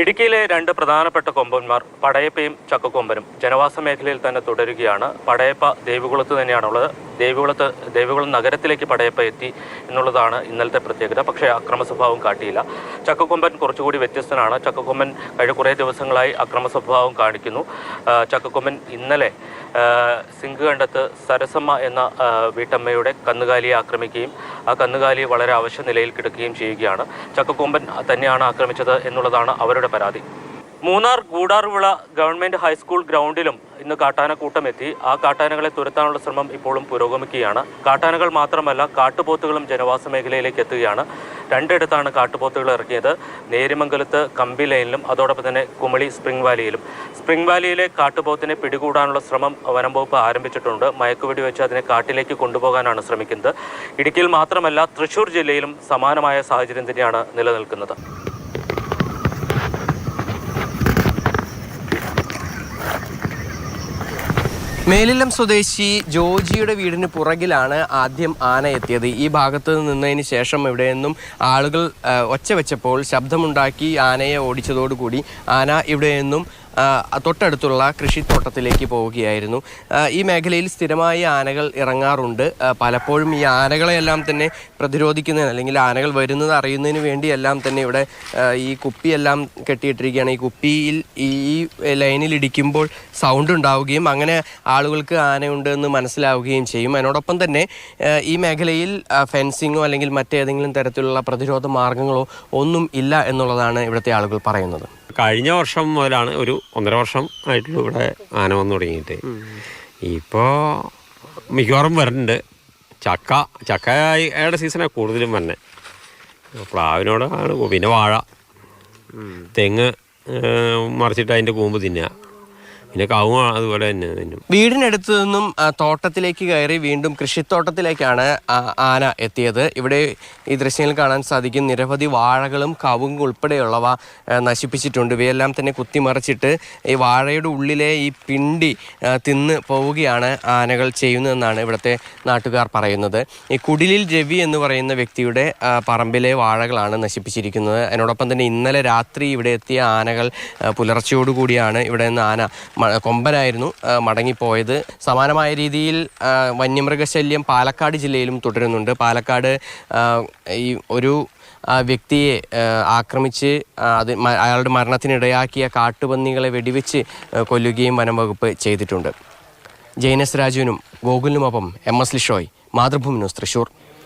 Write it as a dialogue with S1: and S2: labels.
S1: ഇടുക്കിയിലെ രണ്ട് പ്രധാനപ്പെട്ട കൊമ്പന്മാർ പടയപ്പയും ചക്കക്കൊമ്പനും ജനവാസ മേഖലയിൽ തന്നെ തുടരുകയാണ്. പടയപ്പ ദേവികുളത്ത് തന്നെയാണുള്ളത്. ദേവികുളത്ത് ദേവികുളം നഗരത്തിലേക്ക് പടയപ്പ എത്തി എന്നുള്ളതാണ് ഇന്നലത്തെ പ്രത്യേകത. പക്ഷേ അക്രമ സ്വഭാവം കാട്ടിയില്ല. ചക്കക്കൊമ്പൻ കുറച്ചുകൂടി വ്യത്യസ്തനാണ്. ചക്കക്കൊമ്പൻ കഴിഞ്ഞ കുറേ ദിവസങ്ങളായി അക്രമ സ്വഭാവം കാണിക്കുന്നു. ചക്കക്കൊമ്പൻ ഇന്നലെ സിങ്ക് കണ്ടത്ത് സരസമ്മ എന്ന വീട്ടമ്മയുടെ കന്നുകാലിയെ ആക്രമിക്കുകയും ആ കന്നുകാലി വളരെ അവശ്യ നിലയിൽ കിടക്കുകയും ചെയ്യുകയാണ്. ചക്കക്കൊമ്പൻ തന്നെയാണ് ആക്രമിച്ചത് എന്നുള്ളതാണ് അവരുടെ പരാതി. Munnar Gudarvila government high school ഗ്രൗണ്ടിലും ഇന്ന് കാട്ടാനക്കൂട്ടം എത്തി ആ കാട്ടാനകളെ തുരത്താനുള്ള ശ്രമം ഇപ്പോഴും പുരോഗമിക്കുകയാണ്. കാട്ടാനകൾ മാത്രമല്ല കാട്ടുപോത്തുകളും ജനവാസ മേഖലയിലേക്ക് എത്തുകയാണ്. രണ്ടിടത്താണ് കാട്ടുപോത്തുകൾ ഇറക്കിയത് നേരിമംഗലത്ത് കമ്പി ലൈനിലും അതോടൊപ്പം തന്നെ കുമളി സ്പ്രിംഗ് വാലിയിലും. സ്പ്രിംഗ് വാലിയിലെ കാട്ടുപോത്തിനെ പിടികൂടാനുള്ള ശ്രമം വനം വകുപ്പ് ആരംഭിച്ചിട്ടുണ്ട്. മയക്കുവെടി വെച്ച് അതിനെ കാട്ടിലേക്ക് കൊണ്ടുപോകാനാണ് ശ്രമിക്കുന്നത്. ഇടുക്കിയിൽ മാത്രമല്ല തൃശൂർ ജില്ലയിലും സമാനമായ സാഹചര്യം തന്നെയാണ് നിലനിൽക്കുന്നത്.
S2: മേലിലം സ്വദേശി ജോജിയുടെ വീടിന് പുറകിലാണ് ആദ്യം ആന എത്തിയത്. ഈ ഭാഗത്ത് നിന്നതിന് ശേഷം ഇവിടെ നിന്നും ആളുകൾ ഒച്ച വെച്ചപ്പോൾ ശബ്ദമുണ്ടാക്കി ആനയെ ഓടിച്ചതോടുകൂടി ആന ഇവിടെ നിന്നും തൊട്ടടുത്തുള്ള കൃഷിത്തോട്ടത്തിലേക്ക് പോവുകയായിരുന്നു. ഈ മേഖലയിൽ സ്ഥിരമായി ആനകൾ ഇറങ്ങാറുണ്ട്. പലപ്പോഴും ഈ ആനകളെയെല്ലാം തന്നെ പ്രതിരോധിക്കുന്നതിന് അല്ലെങ്കിൽ ആനകൾ വരുന്നത് അറിയുന്നതിന് വേണ്ടിയെല്ലാം തന്നെ ഇവിടെ ഈ കുപ്പിയെല്ലാം കെട്ടിയിട്ടിരിക്കുകയാണ്. ഈ കുപ്പിയിൽ ഈ ലൈനിൽ ഇടിക്കുമ്പോൾ സൗണ്ട് ഉണ്ടാവുകയും അങ്ങനെ ആളുകൾക്ക് ആനയുണ്ട് എന്ന് മനസ്സിലാവുകയും ചെയ്യും. അതിനോടൊപ്പം തന്നെ ഈ മേഖലയിൽ ഫെൻസിങ്ങോ അല്ലെങ്കിൽ മറ്റേതെങ്കിലും തരത്തിലുള്ള പ്രതിരോധ മാർഗങ്ങളോ ഒന്നും ഇല്ല എന്നുള്ളതാണ് ഇവിടുത്തെ ആളുകൾ പറയുന്നത്.
S3: കഴിഞ്ഞ വർഷം മുതലാണ് ഒരു ഒന്നര വർഷം ആയിട്ടുള്ളൂ ഇവിടെ ആന വന്നു തുടങ്ങിയിട്ട്. ഇപ്പോൾ മിക്കവാറും വരുന്നുണ്ട്. ചക്ക ചക്കയുടെ സീസണാണ് കൂടുതലും വന്നെ പ്ലാവിനോടാണ് പിന്നെ വാഴ. തെങ്ങ് മറിച്ചിട്ട് അതിന്റെ കൂമ്പ് തിന്നുക. പിന്നെ കവുങ്ങ അതുപോലെ തന്നെ തിന്നും.
S2: വീടിനടുത്ത് നിന്നും തോട്ടത്തിലേക്ക് കയറി വീണ്ടും കൃഷിത്തോട്ടത്തിലേക്കാണ് ആന എത്തിയത്. ഇവിടെ ഈ ദൃശ്യങ്ങൾ കാണാൻ സാധിക്കും നിരവധി വാഴകളും കവുങ്ങും ഉൾപ്പെടെയുള്ളവ നശിപ്പിച്ചിട്ടുണ്ട്. ഇവയെല്ലാം തന്നെ കുത്തിമറിച്ചിട്ട് ഈ വാഴയുടെ ഉള്ളിലെ ഈ പിണ്ടി തിന്ന് പോവുകയാണ് ആനകൾ ചെയ്യുന്നതെന്നാണ് ഇവിടുത്തെ നാട്ടുകാർ പറയുന്നത്. ഈ കുടിലിൽ രവി എന്ന് പറയുന്ന വ്യക്തിയുടെ പറമ്പിലെ വാഴകളാണ് നശിപ്പിച്ചിരിക്കുന്നത്. അതിനോടൊപ്പം തന്നെ ഇന്നലെ രാത്രി ഇവിടെ എത്തിയ ആനകൾ പുലർച്ചയോടുകൂടിയാണ് ഇവിടെ നിന്ന് ആന കൊമ്പനായിരുന്നു മടങ്ങിപ്പോയത്. സമാനമായ രീതിയിൽ വന്യമൃഗശല്യം പാലക്കാട് ജില്ലയിലും തുടരുന്നുണ്ട്. പാലക്കാട് ഈ ഒരു വ്യക്തിയെ ആക്രമിച്ച് അത് അയാളുടെ മരണത്തിനിടയാക്കിയ കാട്ടുപന്നികളെ വെടിവെച്ച് കൊല്ലുകയും വനം വകുപ്പ് ചെയ്തിട്ടുണ്ട്. ജെയ്നസ് രാജുവിനും ഗോകുലിനുമൊപ്പം M S Lishoy Mathrubhumi news Thrissur.